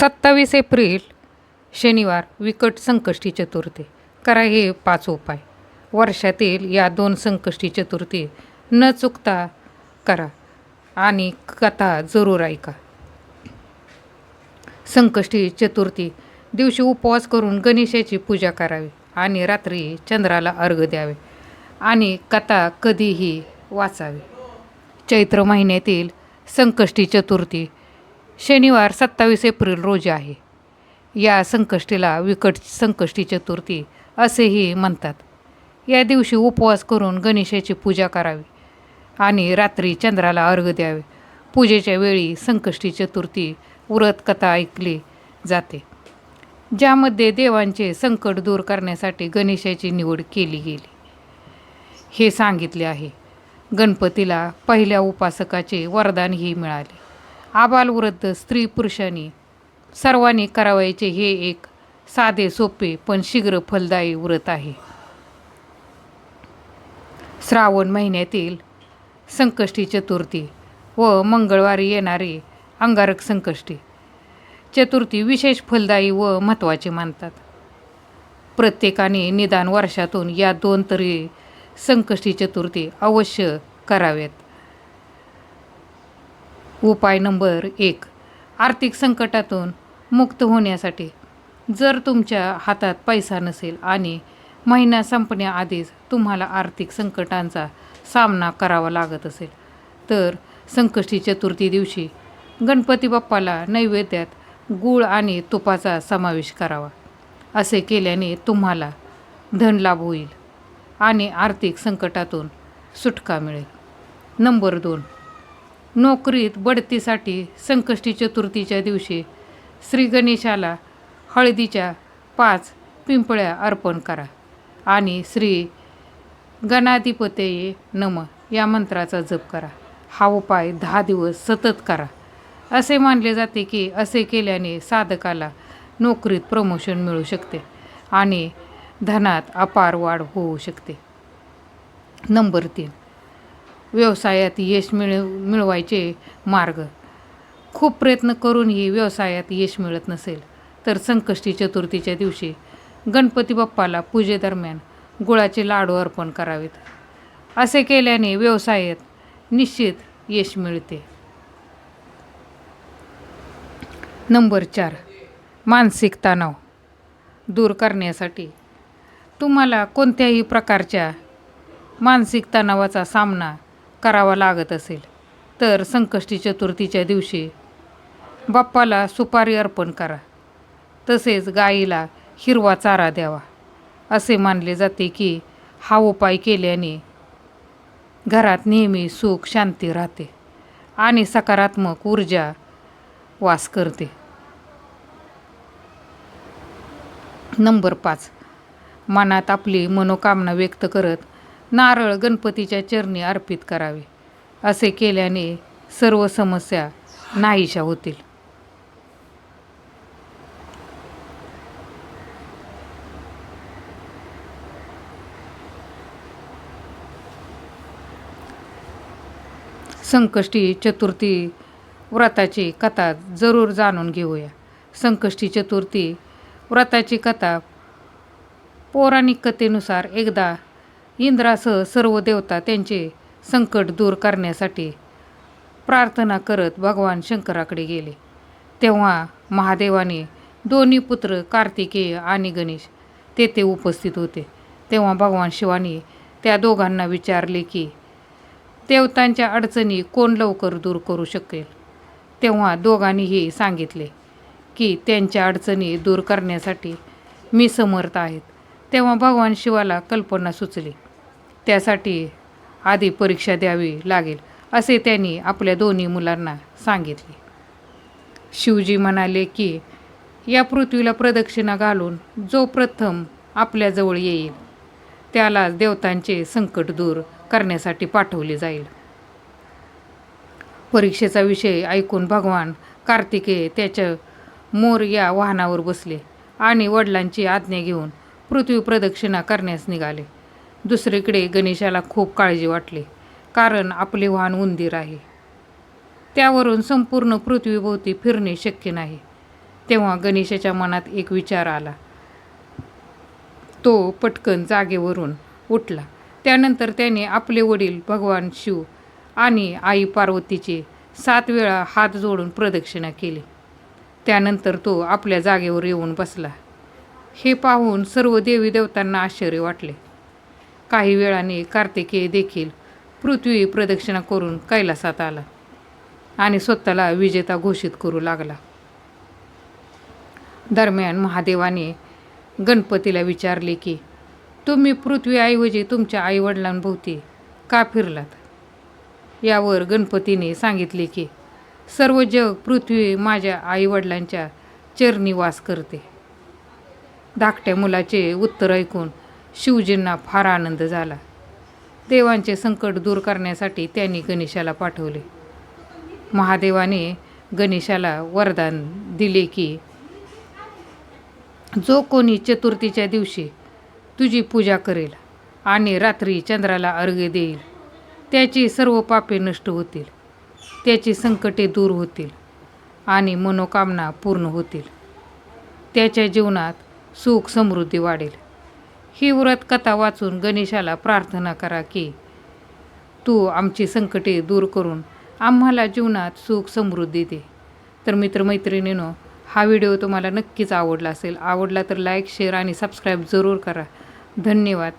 सत्तावीस एप्रिल शनिवार विकट संकष्टी चतुर्थी. करा हे पाच उपाय. वर्षातील या दोन संकष्टी चतुर्थी न चुकता करा आणि कथा जरूर ऐका. संकष्टी चतुर्थी दिवशी उपवास करून गणेशाची पूजा करावी आणि रात्री चंद्राला अर्घ द्यावे आणि कथा कधीही वाचावी. चैत्र महिन्यातील संकष्टी चतुर्थी शनिवार सत्तावीस एप्रिल रोजी आहे. या संकष्टीला विकट संकष्टी चतुर्थी असेही म्हणतात. या दिवशी उपवास करून गणेशाची पूजा करावी आणि रात्री चंद्राला अर्घ द्यावे. पूजेच्या वेळी संकष्टी चतुर्थी व्रत कथा ऐकली जाते ज्यामध्ये देवांचे संकट दूर करण्यासाठी गणेशाची निवड केली गेली. हे सांगितले आहे. गणपतीला पहिल्या उपासकाचे वरदानही मिळाले. आबालवृद्ध स्त्री पुरुषांनी सर्वांनी करावयाचे हे एक साधे सोपे पण शीघ्र फलदायी व्रत आहे. श्रावण महिन्यातील संकष्टी चतुर्थी व मंगळवारी येणारी अंगारक संकष्टी. चतुर्थी विशेष फलदायी व महत्त्वाचे मानतात. प्रत्येकाने निदान वर्षातून या दोन तरी संकष्टी चतुर्थी अवश्य कराव्यात. उपाय नंबर एक आर्थिक संकटातून मुक्त होण्यासाठी. जर तुमच्या हातात पैसा नसेल आणि महिना संपण्याआधीच तुम्हाला आर्थिक संकटांचा सामना करावा लागत असेल तर संकष्टी चतुर्थी दिवशी गणपती बाप्पाला नैवेद्यात गूळ आणि तुपाचा समावेश करावा. असे केल्याने तुम्हाला धनलाभ होईल आणि आर्थिक संकटातून सुटका मिळेल. नंबर दोन नोकरीत बढतीसाठी संकष्टी चतुर्थीच्या दिवशी श्री गणेशाला हळदीच्या पाच पिंपळ्या अर्पण करा आणि श्री गणाधिपतये नम या मंत्राचा जप करा. हा उपाय दहा दिवस सतत करा. असे मानले जाते की असे केल्याने साधकाला नोकरीत प्रमोशन मिळू शकते आणि धनात अपार वाढ होऊ शकते. नंबर तीन. व्यवसायात यश मिळ मिळवायचे मार्ग. खूप प्रयत्न करूनही व्यवसायात यश मिळत नसेल तर संकष्टी चतुर्थीच्या दिवशी गणपती बाप्पाला पूजेदरम्यान गुळाचे लाडू अर्पण करावेत. असे केल्याने व्यवसायात निश्चित यश मिळते. नंबर चार. मानसिक तणाव दूर करण्यासाठी तुम्हाला कोणत्याही प्रकारच्या मानसिक तणावाचा सामना करावा लागत असेल तर संकष्टी चतुर्थीच्या दिवशी बाप्पाला सुपारी अर्पण करा. तसेच गाईला हिरवा चारा द्यावा. असे मानले जाते की हा उपाय केल्याने घरात नेहमी सुख शांती राहते आणि सकारात्मक ऊर्जा वास करते. नंबर पाच. मनात आपली मनोकामना व्यक्त करत नारळ गणपतीच्या चरणी अर्पित करावे असे केल्याने सर्व समस्या नाहीशा होतील. संकष्टी चतुर्थी व्रताची कथा जरूर जाणून घेऊया. संकष्टी चतुर्थी व्रताची कथा पौराणिक कथेनुसार एकदा इंद्रासह सर्व देवता त्यांचे संकट दूर करण्यासाठी प्रार्थना करत भगवान शंकराकडे गेले. तेव्हा महादेवाने दोन्ही पुत्र कार्तिकेय आणि गणेश तेथे उपस्थित होते. तेव्हा भगवान शिवाने त्या दोघांना विचारले की देवतांच्या अडचणी कोण लवकर दूर करू शकेल? तेव्हा दोघांनीही सांगितले की त्यांच्या अडचणी दूर करण्यासाठी मी समर्थ आहेत. तेव्हा भगवान शिवाला कल्पना सुचली. त्यासाठी आधी परीक्षा द्यावी लागेल असे त्यांनी आपल्या दोन्ही मुलांना सांगितले. शिवजी म्हणाले की या पृथ्वीला प्रदक्षिणा घालून जो प्रथम आपल्याजवळ येईल त्याला देवतांचे संकट दूर करण्यासाठी पाठवले जाईल. परीक्षेचा विषय ऐकून भगवान कार्तिकेय त्याच्या मोर या वाहनावर बसले आणि वडिलांची आज्ञा घेऊन पृथ्वी प्रदक्षिणा करण्यास निघाले. दुसरीकडे गणेशाला खूप काळजी वाटली कारण आपले वाहन उंदीर आहे. त्यावरून संपूर्ण पृथ्वीभोवती फिरणे शक्य नाही. तेव्हा गणेशाच्या मनात एक विचार आला. तो पटकन जागेवरून उठला. त्यानंतर त्याने आपले वडील भगवान शिव आणि आई पार्वतीचे सात वेळा हात जोडून प्रदक्षिणा केली. त्यानंतर तो आपल्या जागेवर येऊन बसला. हे पाहून सर्व देवी देवतांना आश्चर्य वाटले. काही वेळाने कार्तिकेय देखील पृथ्वी प्रदक्षिणा करून कैलासात आला आणि स्वतःला विजेता घोषित करू लागला. दरम्यान महादेवाने गणपतीला विचारले की तुम्ही पृथ्वीऐवजी तुमच्या आईवडिलांभोवती का फिरलात? यावर गणपतीने सांगितले की सर्व जग पृथ्वी माझ्या आईवडिलांच्या चरणी वास करते. धाकट्या मुलाचे उत्तर ऐकून शिवजींना फार आनंद झाला. देवांचे संकट दूर करण्यासाठी त्यांनी गणेशाला पाठवले. महादेवाने गणेशाला वरदान दिले की जो कोणी चतुर्थीच्या दिवशी तुझी पूजा करेल आणि रात्री चंद्राला अर्घ्य देईल त्याची सर्व पापे नष्ट होतील त्याची संकटे दूर होतील आणि मनोकामना पूर्ण होतील. त्याच्या जीवनात सुख समृद्धी वाढेल. ही व्रत कथा वाचून गणेशाला प्रार्थना करा की तू आमची संकटे दूर करून आम्हाला जीवनात सुख समृद्धी दे. तर मित्रमैत्रिणीनो हा व्हिडिओ तुम्हाला नक्कीच आवडला असेल. आवडला तर लाईक शेअर आणि सबस्क्राईब जरूर करा. धन्यवाद.